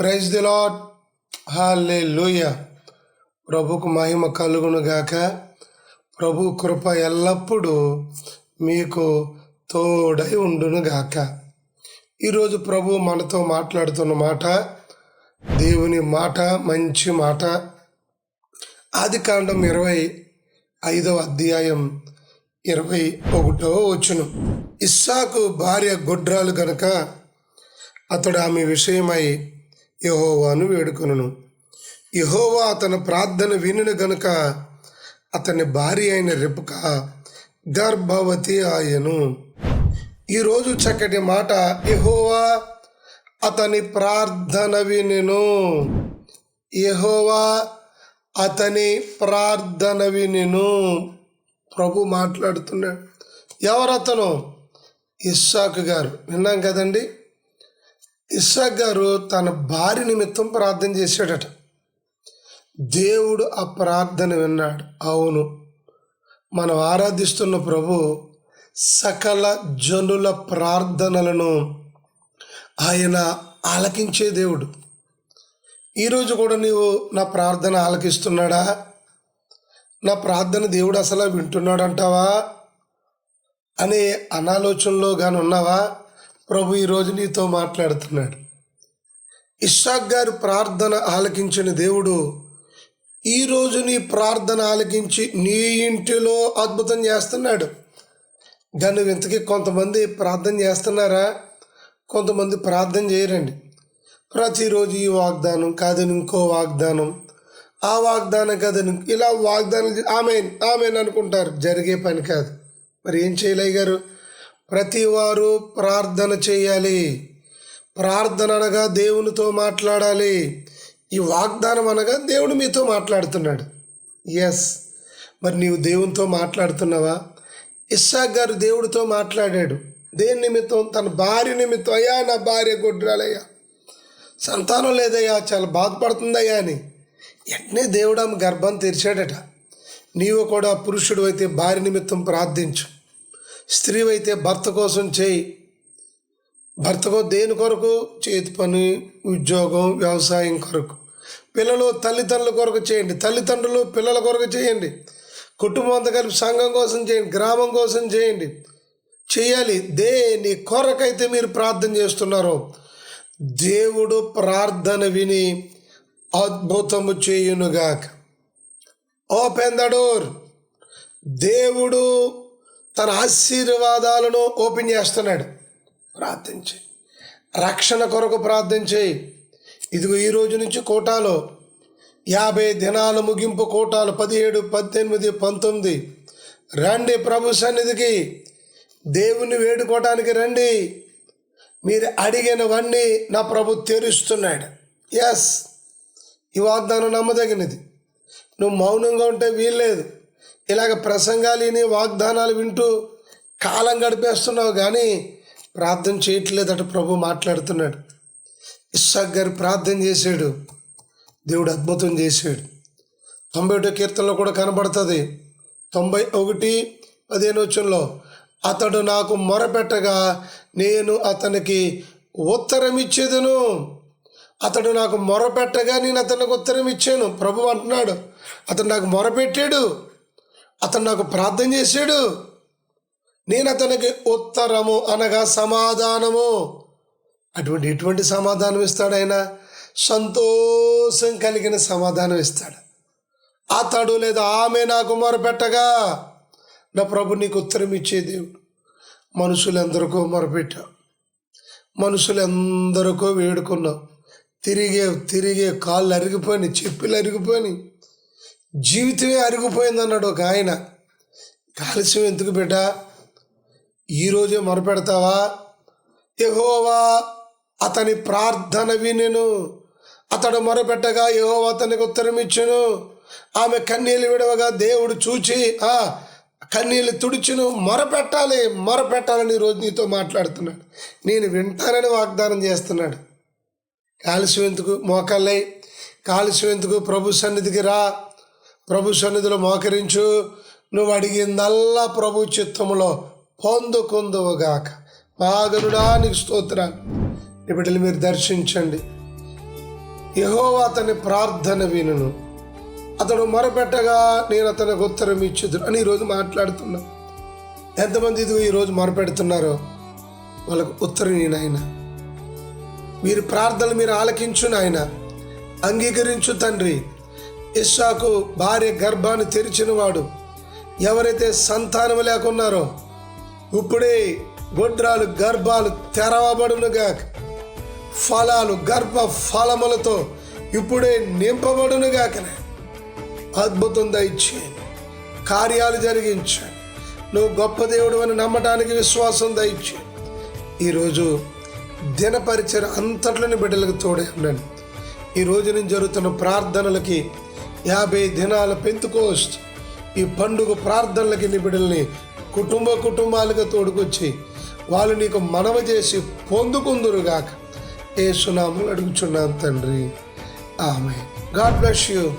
Praise the lord హాలే లూయ ప్రభుకు మహిమ కలుగును గాక ప్రభు కృప ఎల్లప్పుడూ మీకు తోడై ఉండును గాక ఈరోజు ప్రభు మనతో మాట్లాడుతున్న మాట దేవుని మాట మంచి మాట. ఆది కాండం ఇరవై ఐదవ అధ్యాయం ఇరవై ఒకటో వచ్చును ఇస్సాకు భార్య గొడ్రాలు కనుక అతడు ఆమె విషయమై యహోవాను వేడుకొనును. యహోవా అతని ప్రార్థన వినును గనుక అతని భార్య అయిన రెపుక గర్భవతి ఆయను. ఈరోజు చక్కటి మాట యహోవా అతని ప్రార్థన వినెను. యహోవా అతని ప్రార్థన వినెను. ప్రభు మాట్లాడుతున్నాడు. ఎవరతను? ఇస్సాకు గారు. విన్నాం కదండి? ఇస్సాక్ గారు తన భార్య నిమిత్తం ప్రార్థన చేశాడట. దేవుడు ఆ ప్రార్థన విన్నాడు. అవును మనం ఆరాధిస్తున్న ప్రభు సకల జనుల ప్రార్థనలను ఆయన ఆలకించే దేవుడు. ఈరోజు కూడా నీవు నా ప్రార్థన ఆలకిస్తున్నాడా? నా ప్రార్థన దేవుడు అసలు వింటున్నాడంటావా? అనే అనాలోచనలో కానీ ఉన్నావా? ప్రభు ఈరోజు నీతో మాట్లాడుతున్నాడు. ఇస్సాక్ గారు ప్రార్థన ఆలకించిన దేవుడు ఈరోజు నీ ప్రార్థన ఆలకించి నీ ఇంటిలో అద్భుతం చేస్తున్నాడు. దాన్ని ఇంతకీ కొంతమంది ప్రార్థన చేస్తున్నారా? కొంతమంది ప్రార్థన చేయరండి. ప్రతిరోజు ఈ వాగ్దానం కాదని ఇంకో వాగ్దానం ఆ వాగ్దానం కాదని ఇలా వాగ్దానం ఆమె ఆమె అనుకుంటారు. జరిగే పని కాదు. మరి ఏం చేయలే గారు ప్రతివారు ప్రార్థన చేయాలి. ప్రార్థన అనగా దేవునితో మాట్లాడాలి. ఈ వాగ్దానం అనగా దేవుడు మీతో మాట్లాడుతున్నాడు. ఎస్ మరి నీవు దేవునితో మాట్లాడుతున్నావా? ఇస్సాక్ గారు దేవుడితో మాట్లాడాడు. దేని నిమిత్తం? తన భార్య నిమిత్తం. అయ్యా నా భార్య గొడ్రాలయ్యా. సంతానం లేదయ్యా చాలా బాధపడుతుందయ్యా అని. వెంటనే దేవుడు ఆమె గర్భం తెరిచాడట. నీవు కూడా పురుషుడు అయితే భార్య నిమిత్తం ప్రార్థించు. స్త్రీవైతే భర్త కోసం చేయి. భర్తకు దేని కొరకు? చేతి పని ఉద్యోగం వ్యవసాయం కొరకు. పిల్లలు తల్లిదండ్రుల కొరకు చేయండి. తల్లిదండ్రులు పిల్లల కొరకు చేయండి. కుటుంబం అంతా కలిపి సంఘం కోసం చేయండి. గ్రామం కోసం చేయండి. చేయాలి. దేని కొరకైతే మీరు ప్రార్థన చేస్తున్నారో దేవుడు ప్రార్థన విని అద్భుతము చేయునుగాక. Open the door. దేవుడు తన ఆశీర్వాదాలను ఓపెన్ చేస్తున్నాడు. ప్రార్థించి రక్షణ కొరకు ప్రార్థించి ఇదిగో ఈ రోజు నుంచి కోటాలో యాభై దినాల ముగింపు కోటాలు పదిహేడు పద్దెనిమిది పంతొమ్మిది. రండి ప్రభు సన్నిధికి. దేవుని వేడుకోవటానికి రండి. మీరు అడిగినవన్నీ నా ప్రభు తెరుస్తున్నాడు. ఎస్ ఈ వాగ్దానం నమ్మదగినది. నువ్వు మౌనంగా ఉంటే వీల్లేదు. ఇలాగ ప్రసంగాలు విని వాగ్దానాలు వింటూ కాలం గడిపేస్తున్నావు కానీ ప్రార్థన చేయట్లేదట ప్రభు మాట్లాడుతున్నాడు. ఇస్సాక్ గారు ప్రార్థన చేశాడు. దేవుడు అద్భుతం చేశాడు. తొంభై ఒకటో కీర్తనలో కూడా కనబడుతుంది. తొంభై ఒకటి పదిహేను వచ్చంలో అతడు నాకు మొరపెట్టగా నేను అతనికి ఉత్తరం ఇచ్చేదను. అతడు నాకు మొరపెట్టగా నేను అతనికి ఉత్తరం ఇచ్చాను. ప్రభు అంటున్నాడు. అతను నాకు మొరపెట్టాడు. అతను నాకు ప్రార్థన చేశాడు. నేను అతనికి ఉత్తరము అనగా సమాధానము. అటువంటి ఎటువంటి సమాధానం ఇస్తాడు ఆయన? సంతోషం కలిగిన సమాధానం ఇస్తాడు. అతడు లేదా ఆమె నాకు మొరపెట్టగా నా ప్రభు నీకు ఉత్తరం ఇచ్చే దేవుడు. మనుషులందరికో మొరపెట్టావు మనుషులందరికో వేడుకున్నావు. తిరిగే తిరిగే కాళ్ళు అరిగిపోయినాయి చెప్పులు అరిగిపోయినాయి. జీవితమే అరిగిపోయింది అన్నాడు ఒక ఆయన. కాలుష్యం ఎందుకు బిడ్డ? ఈరోజే మొరపెడతావా? యహోవా అతని ప్రార్థన వినెను. అతడు మొరపెట్టగా యహోవా అతనికి ఉత్తరం ఇచ్చును. ఆమె కన్నీళ్ళు విడవగా దేవుడు చూచి ఆ కన్నీళ్ళు తుడుచును. మొరపెట్టాలి మొరపెట్టాలని రోజు నీతో మాట్లాడుతున్నాడు. నేను వింటానని వాగ్దానం చేస్తున్నాడు. కాలుష్యం ఎందుకు? మోకాళ్ళై. కాలుష్యం ఎందుకు? ప్రభు సన్నిధికి రా. ప్రభు సన్నిధిలో మోకరించు. నువ్వు అడిగిందల్లా ప్రభు చిత్తములో పొందుకుందువుగాక. మహాగరుడా నీకు స్తోత్రాలు. నీ బిడ్డలు మీరు దర్శించండి. యహోవా అతని ప్రార్థన వినును. అతడు మొరపెట్టగా నేను అతనికి ఉత్తరం ఇచ్చుదు అని ఈరోజు మాట్లాడుతున్నా. ఎంతమంది ఇదిగో ఈరోజు మొరపెడుతున్నారో వాళ్ళకు ఉత్తరం నేను ఆయన మీరు ప్రార్థనలు మీరు ఆలకించు నాయన. అంగీకరించు తండ్రి. ఇస్సాకు భార్య గర్భాన్ని తెరిచినవాడు ఎవరైతే సంతానం లేకున్నారో ఇప్పుడే గొడ్రాలు గర్భాలు తెరవబడునుగా. ఫలాలు గర్భ ఫలములతో ఇప్పుడే నింపబడునుగాకనే అద్భుతం దయచేయండి. కార్యాలు జరిగించండి. నువ్వు గొప్ప దేవుడు అని నమ్మటానికి విశ్వాసం దయచేయండి. ఈరోజు దినపరిచయ అంతట్లోని బిడ్డలకు తోడే ఉండండి. ఈ రోజు నుంచి జరుగుతున్న ప్రార్థనలకి యాభై దినాల పెంతుకోస్ట్ ఈ పండుగ ప్రార్థనలకి నిబిడల్ని కుటుంబ కుటుంబాలుగా తోడుకొచ్చి వాళ్ళు నీకు మనవ చేసి పొందుకుందురుగాక. ఏ సునాములు అడుగుచున్నాను తండ్రి. ఆమె గాడ్ బ్లెస్ యూ.